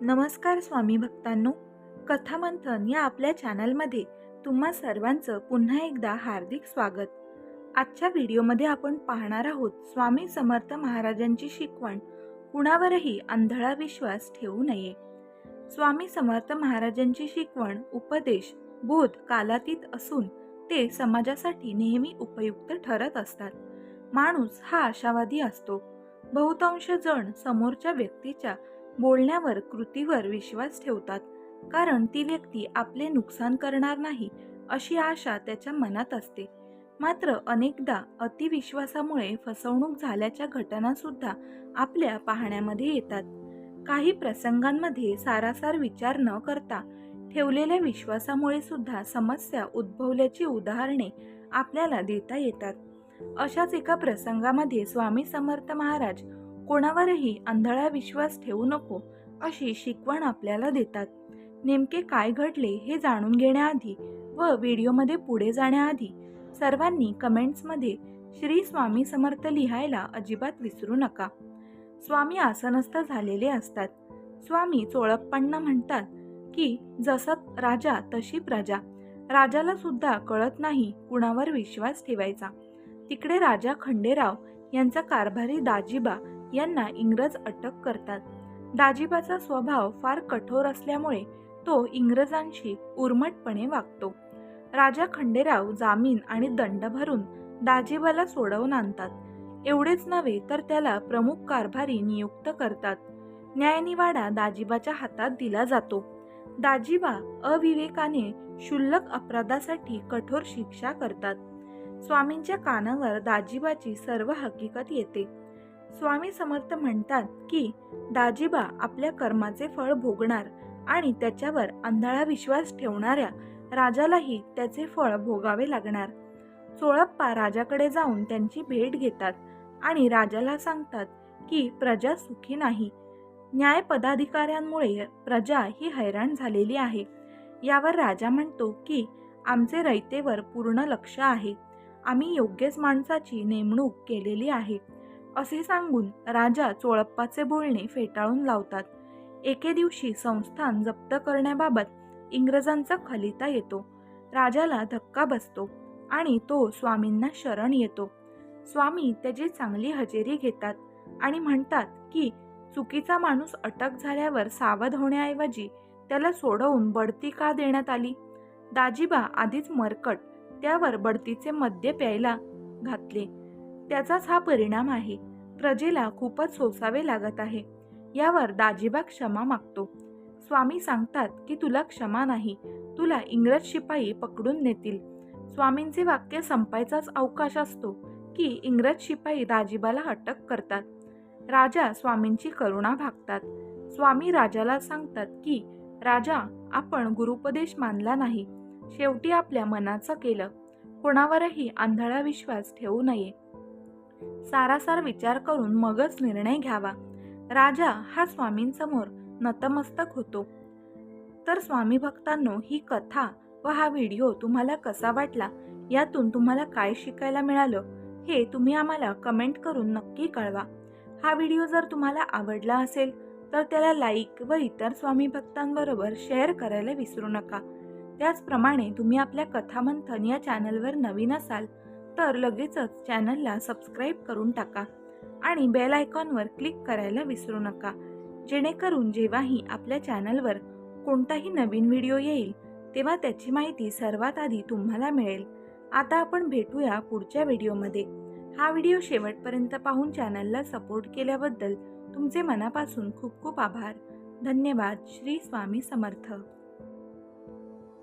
नमस्कार स्वामी भक्तांनो कथामंथन या आपल्या चॅनलमध्ये तुम्हा सर्वांचं पुन्हा एकदा हार्दिक स्वागत. आजच्या व्हिडिओमध्ये आपण पाहणार आहोत स्वामी समर्थ महाराजांची शिकवण कुणावरही आंधळा विश्वास ठेवू नये. स्वामी समर्थ महाराजांची शिकवण उपदेश बोध कालातीत असून ते समाजासाठी नेहमी उपयुक्त ठरत असतात. माणूस हा आशावादी असतो. बहुतांश जण समोरच्या व्यक्तीच्या बोलण्यावर कृतीवर विश्वास ठेवतात. कारण ती व्यक्ती आपले नुकसान करणार नाही अशी आशा त्याच्या मनात असते. मात्र अनेकदा अतिविश्वासामुळे फसवणूक झाल्याच्या घटनासुद्धा आपल्या पाहण्यामध्ये येतात. काही प्रसंगांमध्ये सारासार विचार न करता ठेवलेल्या विश्वासामुळे सुद्धा समस्या उद्भवल्याची उदाहरणे आपल्याला देता येतात. अशाच एका प्रसंगामध्ये स्वामी समर्थ महाराज कोणावरही आंधळा विश्वास ठेवू नको अशी शिकवण आपल्याला देतात. नेमके काय घडले हे जाणून घेण्याआधी व व्हिडिओमध्ये पुढे जाण्याआधी सर्वांनी कमेंट्समध्ये श्री स्वामी समर्थ लिहायला अजिबात विसरू नका. स्वामी आसनस्थ झालेले असतात. स्वामी चोळप्पांना म्हणतात की जसं राजा तशी प्रजा. राजाला सुद्धा कळत नाही कुणावर विश्वास ठेवायचा. तिकडे राजा खंडेराव यांचा कारभारी दाजिबा यांना इंग्रज अटक करतात. दाजिबाचा स्वभाव फार कठोर असल्यामुळे तो इंग्रजांशी उर्मटपणे वागतो. राजा खंडेराव जामीन आणि दंड भरून दाजिबाला सोडवून आणतात. एवढेच नव्हे तर त्याला प्रमुख कारभारी नियुक्त करतात. न्यायनिवाडा दाजिबाच्या हातात दिला जातो. दाजिबा अविवेकाने क्षुल्लक अपराधासाठी कठोर शिक्षा करतात. स्वामींच्या कानावर दाजिबाची सर्व हकीकत येते. स्वामी समर्थ म्हणतात की दाजिबा आपल्या कर्माचे फळ भोगणार आणि त्याच्यावर आंधळा विश्वास ठेवणाऱ्या राजालाही त्याचे फळ भोगावे लागणार. चोळप्पा राजाकडे जाऊन त्यांची भेट घेतात आणि राजाला सांगतात की प्रजा सुखी नाही. न्याय पदाधिकाऱ्यांमुळे प्रजा ही हैराण झालेली आहे. यावर राजा म्हणतो की आमचे रयतेवर पूर्ण लक्ष आहे. आम्ही योग्यच माणसाची नेमणूक केलेली आहे. असे सांगून राजा चोळप्पाचे बोलणे फेटाळून लावतात. एके दिवशी संस्थान जप्त करण्याबाबत इंग्रजांचा खलिता येतो. राजाला धक्का बसतो आणि तो स्वामींना शरण येतो. स्वामी त्याची चांगली हजेरी घेतात आणि म्हणतात की चुकीचा माणूस अटक झाल्यावर सावध होण्याऐवजी त्याला सोडवून बढती का देण्यात आली? दाजिबा आधीच मरकट त्यावर बढतीचे मद्य प्यायला घातले. त्याचाच हा परिणाम आहे. प्रजेला खूपच सोसावे लागत आहे. यावर दाजिबा क्षमा मागतो. स्वामी सांगतात की तुला क्षमा नाही तुला इंग्रज शिपाई पकडून नेतील. स्वामींचे वाक्य संपायचाच अवकाश असतो की इंग्रज शिपाई दाजिबाला अटक करतात. राजा स्वामींची करुणा भागतात. स्वामी राजाला सांगतात की राजा आपण गुरुपदेश मानला नाही. शेवटी आपल्या मनाचं केलं. कोणावरही आंधळा विश्वास ठेवू नये. सारासार विचार करून मगच निर्णय घ्यावा. राजा हा स्वामींसमोर नतमस्तक होतो. तर स्वामी भक्तांनो ही कथा व हा व्हिडिओ तुम्हाला कसा वाटला? यातून तुम्हाला काय शिकायला मिळालं? हे तुम्ही आम्हाला कमेंट करून नक्की कळवा. हा व्हिडिओ जर तुम्हाला आवडला असेल तर त्याला लाईक व इतर स्वामी भक्तांबरोबर शेअर करायला विसरू नका. त्याचप्रमाणे तुम्ही आपल्या कथामंथन या चॅनलवर नवीन असाल तर लगेचच चॅनलला सबस्क्राईब करून टाका आणि बेल आयकॉनवर क्लिक करायला विसरू नका. जेणेकरून जेव्हाही आपल्या चॅनलवर कोणताही नवीन व्हिडिओ येईल तेव्हा त्याची माहिती सर्वात आधी तुम्हाला मिळेल. आता आपण भेटूया पुढच्या व्हिडिओमध्ये. हा व्हिडिओ शेवटपर्यंत पाहून चॅनलला सपोर्ट केल्याबद्दल तुमचे मनापासून खूप खूप आभार. धन्यवाद. श्री स्वामी समर्थ.